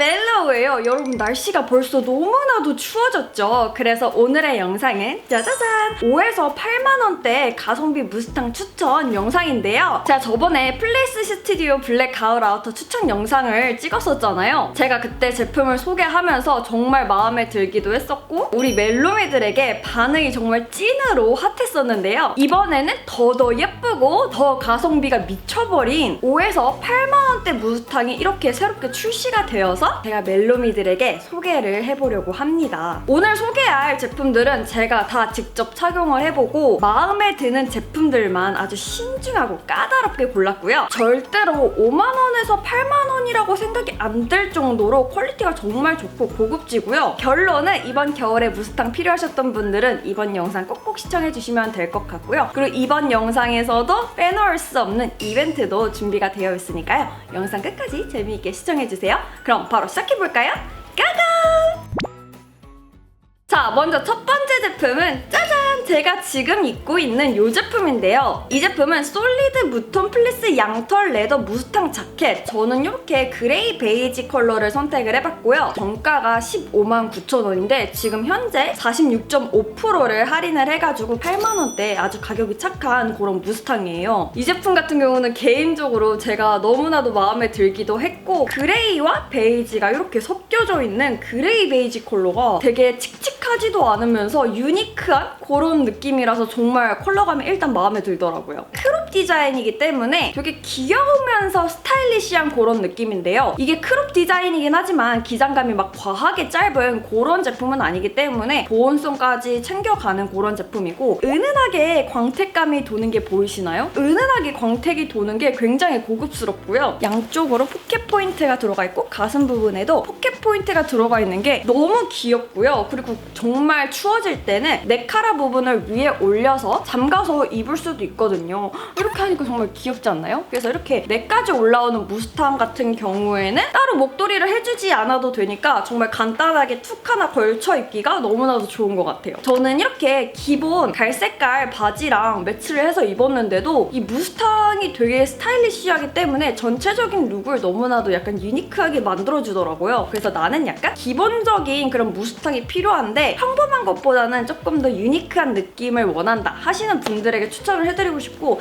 멜 로우예요. 여러분 날씨가 벌써 너무나도 추워졌죠. 그래서 오늘의 영상은 짜자잔 5에서 8만 원대 가성비 무스탕 추천 영상인데요. 제가 저번에 플레이스 스튜디오 블랙 가을 아우터 추천 영상을 찍었었잖아요. 제가 그때 제품을 소개하면서 정말 마음에 들기도 했었고 우리 멜로미들에게 반응이 정말 찐으로 핫했었는데요. 이번에는 더더 예쁘고 더 가성비가 미쳐버린 5에서 8만 원대 무스탕이 이렇게 새롭게 출시가 되어서 제가 멜 로미들에게 소개를 해보려고 합니다. 오늘 소개할 제품들은 제가 다 직접 착용을 해보고 마음에 드는 제품들만 아주 신중하고 까다롭게 골랐고요. 절대로 5만 원에서 8만 원이라고 생각이 안들 정도로 퀄리티가 정말 좋고 고급지고요. 결론은 이번 겨울에 무스탕 필요하셨던 분들은 이번 영상 꼭꼭 시청해주시면 될 것 같고요. 그리고 이번 영상에서도 빼놓을 수 없는 이벤트도 준비가 되어 있으니까요. 영상 끝까지 재미있게 시청해주세요. 그럼 바로 시작해볼까요? 까가! 자, 먼저 첫 번째 제품은 짜잔! 제가 지금 입고 있는 이 제품인데요. 이 제품은 솔리드 무톤 플리스 양털 레더 무스탕 자켓. 저는 이렇게 그레이 베이지 컬러를 선택을 해봤고요. 정가가 15만 9천 원인데 지금 현재 46.5%를 할인을 해가지고 8만 원대 아주 가격이 착한 그런 무스탕이에요. 이 제품 같은 경우는 개인적으로 제가 너무나도 마음에 들기도 했고 그레이와 베이지가 이렇게 섞여 져 있는 그레이 베이지 컬러가 되게 칙칙하지도 않으면서 유니크한 그런 느낌이라서 정말 컬러감이 일단 마음에 들더라고요. 크롭 디자인이기 때문에 되게 귀여우면서 스타일리시한 그런 느낌인데요. 이게 크롭 디자인이긴 하지만 기장감이 막 과하게 짧은 그런 제품은 아니기 때문에 보온성까지 챙겨가는 그런 제품이고 은은하게 광택감이 도는 게 보이시나요? 은은하게 광택이 도는 게 굉장히 고급스럽고요. 양쪽으로 포켓 포인트가 들어가 있고 가슴 부분에도 포켓 포인트가 들어가 있는 게 너무 귀엽고요. 그리고 정말 추워질 때는 네카라 부분을 위에 올려서 잠가서 입을 수도 있거든요. 이렇게 하니까 정말 귀엽지 않나요? 그래서 이렇게 네까지 올라오는 무스탕 같은 경우에는 따로 목도리를 해주지 않아도 되니까 정말 간단하게 툭 하나 걸쳐 입기가 너무나도 좋은 것 같아요. 저는 이렇게 기본 갈색깔 바지랑 매치를 해서 입었는데도 이 무스탕이 되게 스타일리시하기 때문에 전체적인 룩을 너무나도 약간 유니크하게 만들어주더라고요. 그래서 나는 약간 기본적인 그런 무스탕이 필요한데 평범한 것보다는 조금 더 유니크한 느낌을 원한다 하시는 분들에게 추천을 해드리고 싶고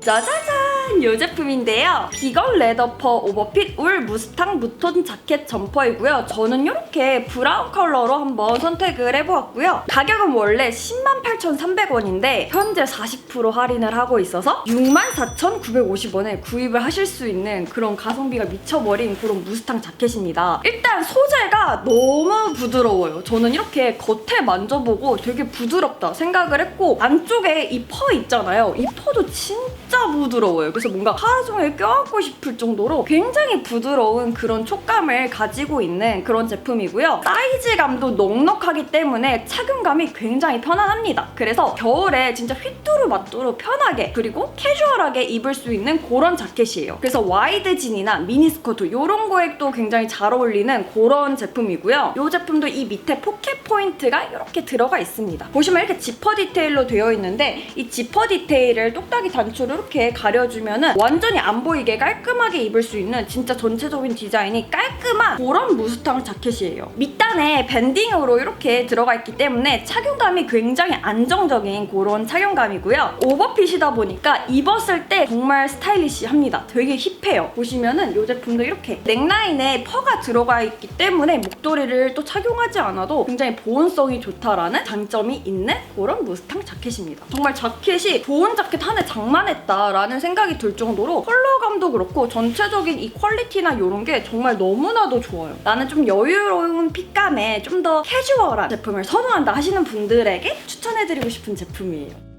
짜자잔! 이 제품인데요. 비건 레더퍼 오버핏 울 무스탕 무톤 자켓 점퍼이고요. 저는 이렇게 브라운 컬러로 한번 선택을 해보았고요. 가격은 원래 108,300원인데 현재 40% 할인을 하고 있어서 64,950원에 구입을 하실 수 있는 그런 가성비가 미쳐버린 그런 무스탕 자켓입니다. 일단 소재가 너무 부드러워요. 저는 이렇게 겉에 만져보고 되게 부드럽다 생각을 했고 안쪽에 이 퍼 있잖아요. 이 퍼도 진짜 부드러워요. 그래서 뭔가 하루 종일 껴안고 싶을 정도로 굉장히 부드러운 그런 촉감을 가지고 있는 그런 제품이고요. 사이즈감도 넉넉하기 때문에 착용감이 굉장히 편안합니다. 그래서 겨울에 진짜 휘뚜루 마뚜루 편하게 그리고 캐주얼하게 입을 수 있는 그런 자켓이에요. 그래서 와이드 진이나 미니스커트 이런 거에 또 굉장히 잘 어울리는 그런 제품이고요. 이 제품도 이 밑에 포켓 포인트가 이렇게 들어가 있습니다. 보시면 이렇게 지퍼 디테일로 되어 있는데 이 지퍼 디테일을 똑딱이 단추로 이렇게 가려주면은 완 전히 안 보이게 깔끔하게 입을 수 있는 진짜 전체적인 디자인이 깔끔한 그런 무스탕 자켓이에요. 밑단에 밴딩으로 이렇게 들어가 있기 때문에 착용감이 굉장히 안정적인 그런 착용감이고요. 오버핏이다 보니까 입었을 때 정말 스타일리시합니다. 되게 힙해요. 보시면은 이 제품도 이렇게 넥라인에 퍼가 들어가 있기 때문에 목도리를 또 착용하지 않아도 굉장히 보온성이 좋다라는 장점이 있는 그런 무스탕 자켓입니다. 정말 자켓이 보온 자켓 하나에 장만했다라는 생각이 들 정도 로 컬러감도 그렇고 전체적인 이 퀄리티나 이런 게 정말 너무나도 좋아요. 나는 좀 여유로운 핏감에 좀 더 캐주얼한 제품을 선호한다 하시는 분들에게 추천해드리고 싶은 제품이에요.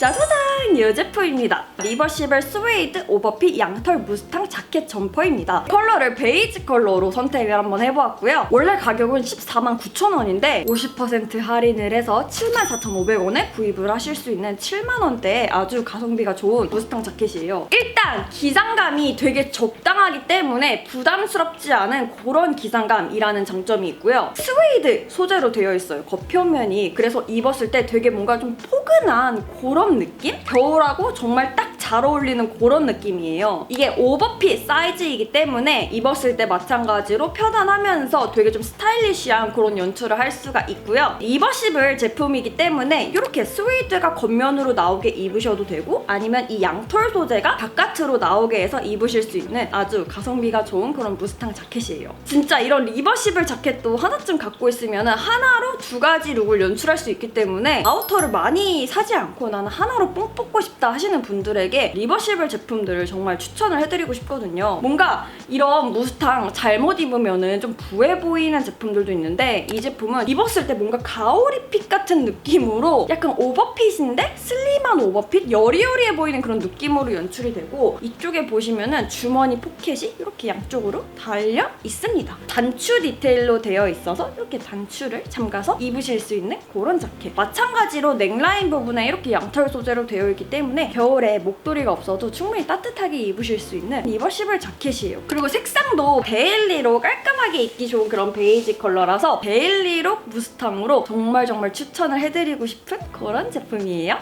짜자잔! 이 제품입니다. 리버시블 스웨이드 오버핏 양털 무스탕 자켓 점퍼입니다. 컬러를 베이지 컬러로 선택을 한번 해보았고요. 원래 가격은 14만 9천 원인데 50% 할인을 해서 74,500원에 구입을 하실 수 있는 7만 원대의 아주 가성비가 좋은 무스탕 자켓이에요. 일단 기장감이 되게 적당하기 때문에 부담스럽지 않은 그런 기장감이라는 장점이 있고요. 스웨이드 소재로 되어 있어요. 겉표면이. 그래서 입었을 때 되게 뭔가 좀 포근한 그런 느낌? 겨울하고 정말 딱 잘잘 어울리는 그런 느낌이에요. 이게 오버핏 사이즈이기 때문에 입었을 때 마찬가지로 편안하면서 되게 좀 스타일리시한 그런 연출을 할 수가 있고요. 입어십을 제품이기 때문에 이렇게 스웨이드가 겉면으로 나오게 입으셔도 되고 아니면 이 양털 소재가 바깥으로 나오게 해서 입으실 수 있는 아주 가성비가 좋은 그런 무스탕 자켓이에요. 진짜 이런 리버시블 자켓도 하나쯤 갖고 있으면 하나로 두 가지 룩을 연출할 수 있기 때문에 아우터를 많이 사지 않고 나는 하나로 뽕 뽑고 싶다 하시는 분들에게 리버시블 제품들을 정말 추천을 해드리고 싶거든요. 뭔가 이런 무스탕 잘못 입으면은 좀 부해 보이는 제품들도 있는데 이 제품은 입었을 때 뭔가 가오리핏 같은 느낌으로 약간 오버핏인데 슬림한 오버핏 여리여리해 보이는 그런 느낌으로 연출이 되고 이쪽에 보시면은 주머니 포켓이 이렇게 양쪽으로 달려 있습니다. 단추 디테일로 되어 있어서 이렇게 단추를 잠가서 입으실 수 있는 그런 자켓. 마찬가지로 넥라인 부분에 이렇게 양털 소재로 되어 있기 때문에 겨울에 목도 리가 없어도 충분히 따뜻하게 입으실 수 있는 리버시블 자켓이에요. 그리고 색상도 데일리로 깔끔하게 입기 좋은 그런 베이지 컬러라서 데일리룩 무스탕으로 정말 정말 추천을 해드리고 싶은 그런 제품이에요.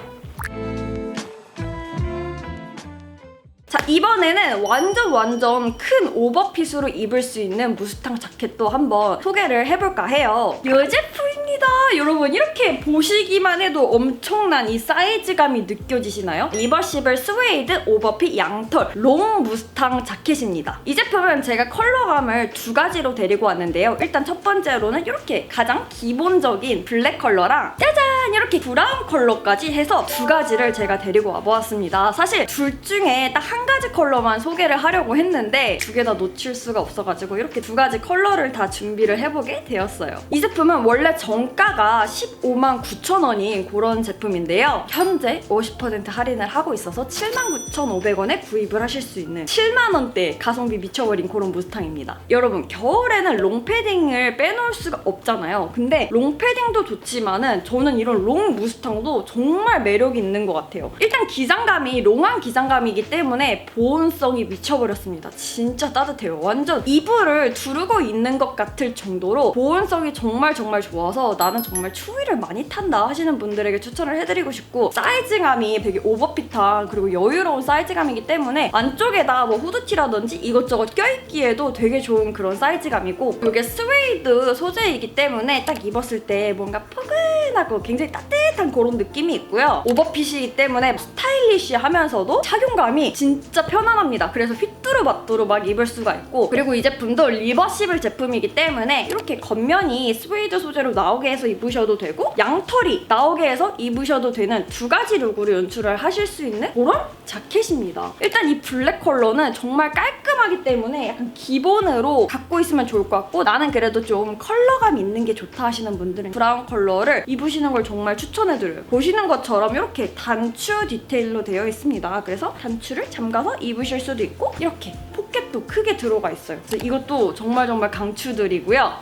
자 이번에는 완전 완전 큰 오버핏으로 입을 수 있는 무스탕 자켓도 한번 소개를 해볼까 해요. 이 제품입니다. 여러분 이렇게 보시기만 해도 엄청난 이 사이즈감이 느껴지시나요? 리버시블 스웨이드 오버핏 양털 롱 무스탕 자켓입니다. 이 제품은 제가 컬러감을 두 가지로 데리고 왔는데요. 일단 첫 번째로는 이렇게 가장 기본적인 블랙 컬러랑 짜잔 이렇게 브라운 컬러까지 해서 두 가지를 제가 데리고 와보았습니다. 사실 둘 중에 딱 한 가지 컬러만 소개를 하려고 했는데 두 개 다 놓칠 수가 없어가지고 이렇게 두 가지 컬러를 다 준비를 해보게 되었어요. 이 제품은 원래 정 가가 15만 9천 원인 그런 제품인데요. 현재 50% 할인을 하고 있어서 79,500원에 구입을 하실 수 있는 7만 원대 가성비 미쳐버린 그런 무스탕입니다. 여러분 겨울에는 롱패딩을 빼놓을 수가 없잖아요. 근데 롱패딩도 좋지만은 저는 이런 롱 무스탕도 정말 매력이 있는 것 같아요. 일단 기장감이 롱한 기장감이기 때문에 보온성이 미쳐버렸습니다. 진짜 따뜻해요. 완전 이불을 두르고 있는 것 같을 정도로 보온성이 정말 정말 좋아서 나는 정말 추위를 많이 탄다 하시는 분들에게 추천을 해드리고 싶고 사이즈감이 되게 오버핏한 그리고 여유로운 사이즈감이기 때문에 안쪽에다 뭐 후드티라든지 이것저것 껴입기에도 되게 좋은 그런 사이즈감이고 이게 스웨이드 소재이기 때문에 딱 입었을 때 뭔가 포근 하고 굉장히 따뜻한 그런 느낌이 있고요. 오버핏이기 때문에 스타일리시하면서도 착용감이 진짜 편안합니다. 그래서 휘뚜루마뚜루 막 입을 수가 있고 그리고 이 제품도 리버시블 제품이기 때문에 이렇게 겉면이 스웨이드 소재로 나오게 해서 입으셔도 되고 양털이 나오게 해서 입으셔도 되는 두 가지 룩으로 연출을 하실 수 있는 그런 자켓입니다. 일단 이 블랙 컬러는 정말 깔끔하기 때문에 약간 기본으로 갖고 있으면 좋을 것 같고 나는 그래도 좀 컬러감 있는 게 좋다 하시는 분들은 브라운 컬러를 입으시는 걸 정말 추천해드려요. 보시는 것처럼 이렇게 단추 디테일로 되어 있습니다. 그래서 단추를 잠가서 입으실 수도 있고 이렇게 포켓도 크게 들어가 있어요. 이것도 정말 정말 강추드리고요.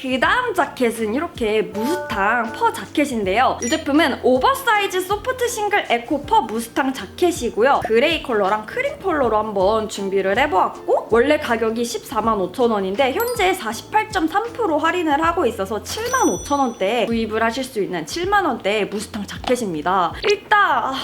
그 다음 자켓은 이렇게 무스탕 퍼 자켓인데요. 이 제품은 오버사이즈 소프트 싱글 에코 퍼 무스탕 자켓이고요. 그레이 컬러랑 크림 컬러로 한번 준비를 해보았고 원래 가격이 14만 5천 원인데 현재 48.3% 할인을 하고 있어서 7만 5천 원대에 구입을 하실 수 있는 7만 원대의 무스탕 자켓입니다. 일단 아,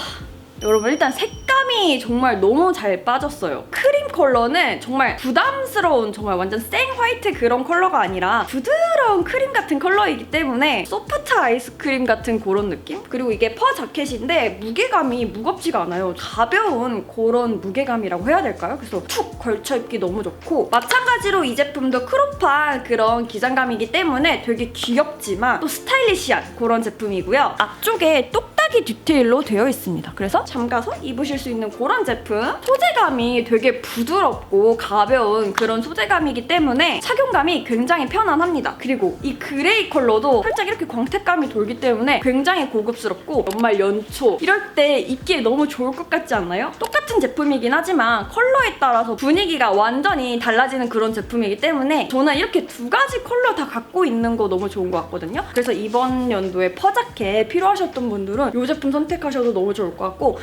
여러분 일단 색 감이 정말 너무 잘 빠졌어요. 크림 컬러는 정말 부담스러운 정말 완전 생 화이트 그런 컬러가 아니라 부드러운 크림 같은 컬러이기 때문에 소프트 아이스크림 같은 그런 느낌? 그리고 이게 퍼 자켓인데 무게감이 무겁지가 않아요. 가벼운 그런 무게감이라고 해야 될까요? 그래서 툭 걸쳐 입기 너무 좋고 마찬가지로 이 제품도 크롭한 그런 기장감이기 때문에 되게 귀엽지만 또 스타일리시한 그런 제품이고요. 앞쪽에 똑 딱이 디테일로 되어 있습니다. 그래서 잠가서 입으실 수 있는 그런 제품. 소재감이 되게 부드럽고 가벼운 그런 소재감이기 때문에 착용감이 굉장히 편안합니다. 그리고 이 그레이 컬러도 살짝 이렇게 광택감이 돌기 때문에 굉장히 고급스럽고 연말 연초 이럴 때 입기에 너무 좋을 것 같지 않나요? 똑같은 제품이긴 하지만 컬러에 따라서 분위기가 완전히 달라지는 그런 제품이기 때문에 저는 이렇게 두 가지 컬러 다 갖고 있는 거 너무 좋은 것 같거든요. 그래서 이번 연도에 퍼자켓 필요하셨던 분들은 이 제품 선택하셔도 너무 좋을 것 같고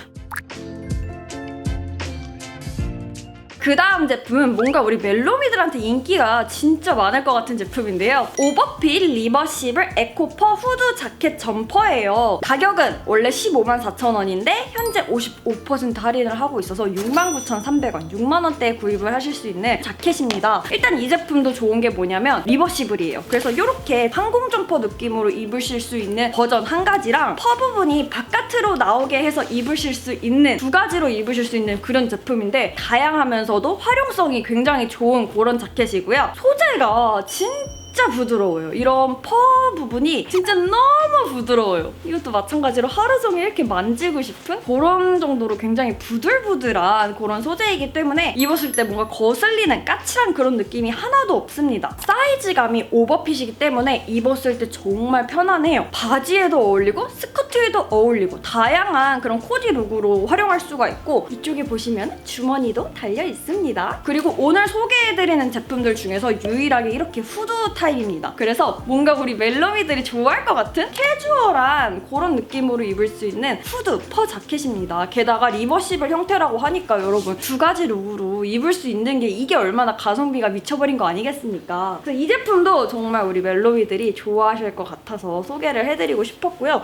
그 다음 제품은 뭔가 우리 멜로미들한테 인기가 진짜 많을 것 같은 제품인데요. 오버핏 리버시블 에코퍼 후드 자켓 점퍼예요. 가격은 원래 15만 4천 원인데 현재 55% 할인을 하고 있어서 69,300원, 6만 원대에 구입을 하실 수 있는 자켓입니다. 일단 이 제품도 좋은 게 뭐냐면 리버시블이에요. 그래서 이렇게 항공 점퍼 느낌으로 입으실 수 있는 버전 한 가지랑 퍼 부분이 바깥으로 나오게 해서 입으실 수 있는 두 가지로 입으실 수 있는 그런 제품인데 다양하면서 도 활용성이 굉장히 좋은 그런 자켓이고요. 소재가 진짜 부드러워요. 이런 퍼 부분이 진짜 너무 부드러워요. 이것도 마찬가지로 하루 종일 이렇게 만지고 싶은 그런 정도로 굉장히 부들부들한 그런 소재이기 때문에 입었을 때 뭔가 거슬리는 까칠한 그런 느낌이 하나도 없습니다. 사이즈감이 오버핏이기 때문에 입었을 때 정말 편안해요. 바지에도 어울리고 스커트에도 어울리고 다양한 그런 코디 룩으로 활용할 수가 있고 이쪽에 보시면 주머니도 달려 있습니다. 그리고 오늘 소개해드리는 제품들 중에서 유일하게 이렇게 후드 타입입니다. 그래서 뭔가 우리 멜로미들이 좋아할 것 같은 캐주얼한 그런 느낌으로 입을 수 있는 후드 퍼 자켓입니다. 게다가 리버시블 형태라고 하니까 여러분 두 가지 룩으로 입을 수 있는 게 이게 얼마나 가성비가 미쳐버린 거 아니겠습니까? 그래서 이 제품도 정말 우리 멜로미들이 좋아하실 것 같아서 소개를 해드리고 싶었고요.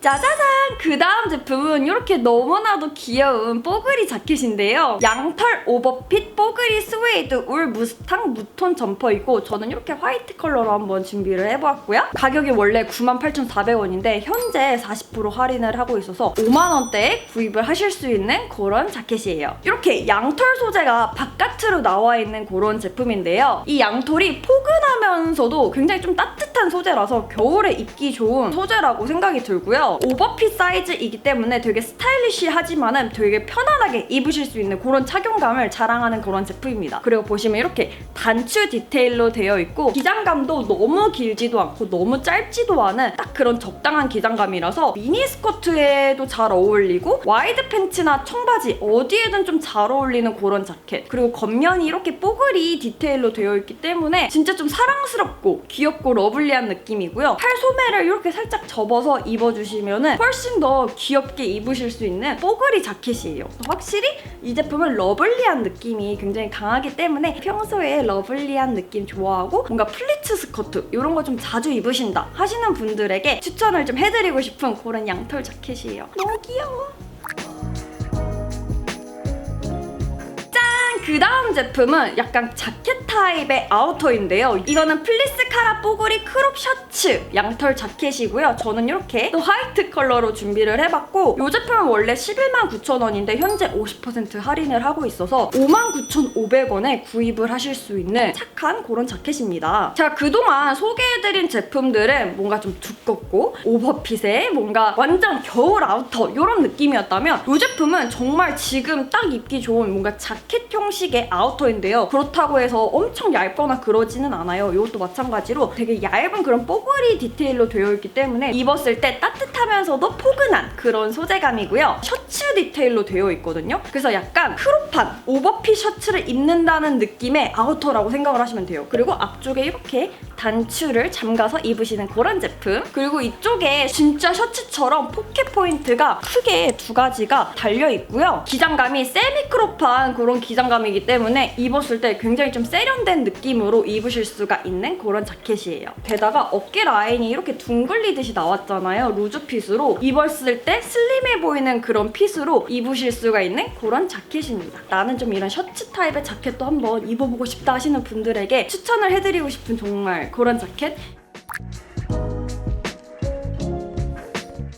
짜자잔! 그 다음 제품은 이렇게 너무나도 귀여운 뽀글이 자켓인데요. 양털 오버핏 뽀글이 스웨이드 울 무스탕 무톤 점퍼이고 저는 이렇게 화이트 컬러로 한번 준비를 해보았고요. 가격이 원래 98,400원인데 현재 40% 할인을 하고 있어서 5만원대에 구입을 하실 수 있는 그런 자켓이에요. 이렇게 양털 소재가 바깥으로 나와 있는 그런 제품인데요. 이 양털이 포근하면서도 굉장히 좀 따뜻한 소재라서 겨울에 입기 좋은 소재라고 생각이 들고요. 오버핏 사이즈이기 때문에 되게 스타일리시하지만 은 되게 편안하게 입으실 수 있는 그런 착용감을 자랑하는 그런 제품입니다. 그리고 보시면 이렇게 단추 디테일로 되어 있고 기장감도 너무 길지도 않고 너무 짧지도 않은 딱 그런 적당한 기장감이라서 미니 스커트에도 잘 어울리고 와이드 팬츠나 청바지 어디에든 좀 잘 어울리는 그런 자켓 그리고 겉면이 이렇게 뽀글이 디테일로 되어 있기 때문에 진짜 좀 사랑스럽고 귀엽고 러블리한 느낌이고요. 팔 소매를 이렇게 살짝 접어서 입어주시면 은 훨씬 더 귀엽게 입으실 수 있는 뽀글이 자켓이에요. 확실히 이 제품은 러블리한 느낌이 굉장히 강하기 때문에 평소에 러블리한 느낌 좋아하고 뭔가 플리츠 스커트 이런 거 좀 자주 입으신다 하시는 분들에게 추천을 좀 해드리고 싶은 그런 양털 자켓이에요. 너무 귀여워. 그 다음 제품은 약간 자켓 타입의 아우터인데요. 이거는 플리스 카라 뽀글이 크롭 셔츠 양털 자켓이고요. 저는 이렇게 또 화이트 컬러로 준비를 해봤고 이 제품은 원래 11만 9천 원인데 현재 50% 할인을 하고 있어서 5만 9,500원에 구입을 하실 수 있는 착한 그런 자켓입니다. 제가 그동안 소개해드린 제품들은 뭔가 좀 두껍고 오버핏에 뭔가 완전 겨울 아우터 이런 느낌이었다면 이 제품은 정말 지금 딱 입기 좋은 뭔가 자켓 형식의 아우터인데요. 그렇다고 해서 엄청 얇거나 그러지는 않아요. 이것도 마찬가지로 되게 얇은 그런 뽀글이 디테일로 되어 있기 때문에 입었을 때 따뜻하면서도 포근한 그런 소재감이고요. 셔츠 디테일로 되어 있거든요. 그래서 약간 크롭한 오버핏 셔츠를 입는다는 느낌의 아우터라고 생각을 하시면 돼요. 그리고 앞쪽에 이렇게 단추를 잠가서 입으시는 그런 제품. 그리고 이쪽에 진짜 셔츠처럼 포켓 포인트가 크게 두 가지가 달려 있고요. 기장감이 세미크롭한 그런 기장감이기 때문에 입었을 때 굉장히 좀 세련된 느낌으로 입으실 수가 있는 그런 자켓이에요. 게다가 어깨 라인이 이렇게 둥글리듯이 나왔잖아요. 루즈 핏으로 입었을 때 슬림해 보이는 그런 핏으로 입으실 수가 있는 그런 자켓입니다. 나는 좀 이런 셔츠 타입의 자켓도 한번 입어보고 싶다 하시는 분들에게 추천을 해드리고 싶은 정말 그런 자켓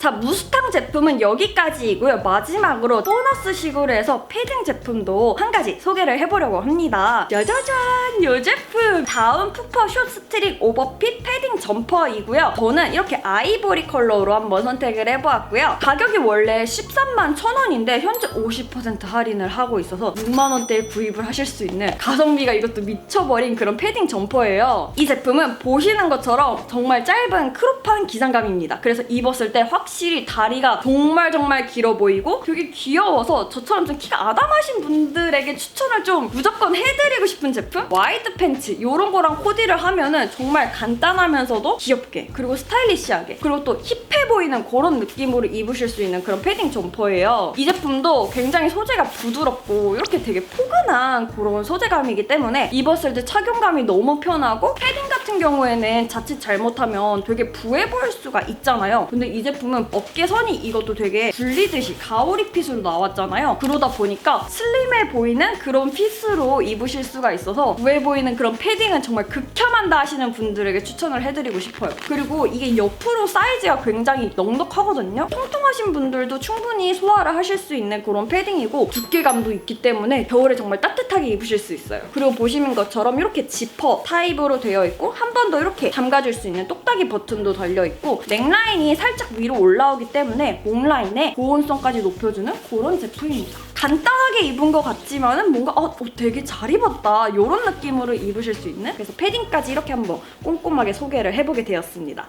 자 무스탕 제품은 여기까지이고요. 마지막으로 보너스식으로 해서 패딩 제품도 한 가지 소개를 해보려고 합니다. 짜자잔! 이 제품! 다운 푸퍼 숏 스트릭 오버핏 패딩 점퍼이고요. 저는 이렇게 아이보리 컬러로 한번 선택을 해보았고요. 가격이 원래 13만 1천원인데 현재 50% 할인을 하고 있어서 6만원대에 구입을 하실 수 있는 가성비가 이것도 미쳐버린 그런 패딩 점퍼예요. 이 제품은 보시는 것처럼 정말 짧은 크롭한 기장감입니다. 그래서 입었을 때 확실히 확실히 다리가 정말 정말 길어 보이고 되게 귀여워서 저처럼 좀 키가 아담하신 분들에게 추천을 좀 무조건 해드리고 싶은 제품? 와이드 팬츠 이런 거랑 코디를 하면은 정말 간단하면서도 귀엽게 그리고 스타일리시하게 그리고 또 힙해 보이는 그런 느낌으로 입으실 수 있는 그런 패딩 점퍼예요. 이 제품도 굉장히 소재가 부드럽고 이렇게 되게 포근한 그런 소재감이기 때문에 입었을 때 착용감이 너무 편하고 패딩 같은 경우에는 자칫 잘못하면 되게 부해 보일 수가 있잖아요. 근데 이 제품은 어깨선이 이것도 되게 불리듯이 가오리 핏으로 나왔잖아요. 그러다 보니까 슬림해 보이는 그런 핏으로 입으실 수가 있어서 부해 보이는 그런 패딩은 정말 극혐한다 하시는 분들에게 추천을 해드리고 싶어요. 그리고 이게 옆으로 사이즈가 굉장히 넉넉하거든요. 통통하신 분들도 충분히 소화를 하실 수 있는 그런 패딩이고 두께감도 있기 때문에 겨울에 정말 따뜻하게 입으실 수 있어요. 그리고 보시는 것처럼 이렇게 지퍼 타입으로 되어 있고 한 번 더 이렇게 잠가줄 수 있는 똑딱이 버튼도 달려 있고 넥라인이 살짝 위로 올라 오기 때문에 목 라인의 보온성까지 높여주는 그런 제품입니다. 간단하게 입은 것 같지만은 뭔가 어, 어, 되게 잘 입었다 이런 느낌으로 입으실 수 있는 그래서 패딩까지 이렇게 한번 꼼꼼하게 소개를 해보게 되었습니다.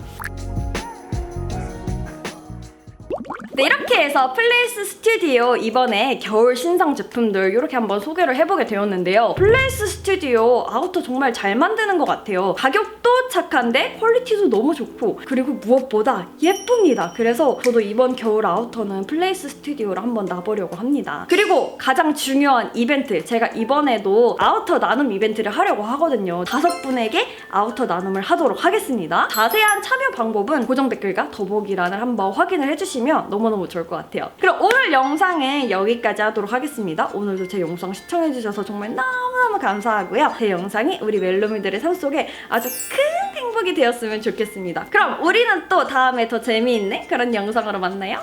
네, 이렇게 해서 플레이스 스튜디오 이번에 겨울 신상 제품들 이렇게 한번 소개를 해보게 되었는데요. 플레이스 스튜디오 아우터 정말 잘 만드는 것 같아요. 가격도 착한데 퀄리티도 너무 좋고 그리고 무엇보다 예쁩니다. 그래서 저도 이번 겨울 아우터는 플레이스 스튜디오를 한번 놔보려고 합니다. 그리고 가장 중요한 이벤트 제가 이번에도 아우터 나눔 이벤트를 하려고 하거든요. 다섯 분에게 아우터 나눔을 하도록 하겠습니다. 자세한 참여 방법은 고정 댓글과 더보기란을 한번 확인을 해주시면 너무너무 좋을 것 같아요. 그럼 오늘 영상은 여기까지 하도록 하겠습니다. 오늘도 제 영상 시청해주셔서 정말 너무너무 감사하고요. 제 영상이 우리 멜로미들의 삶 속에 아주 큰 행복이 되었으면 좋겠습니다. 그럼 우리는 또 다음에 더 재미있는 그런 영상으로 만나요.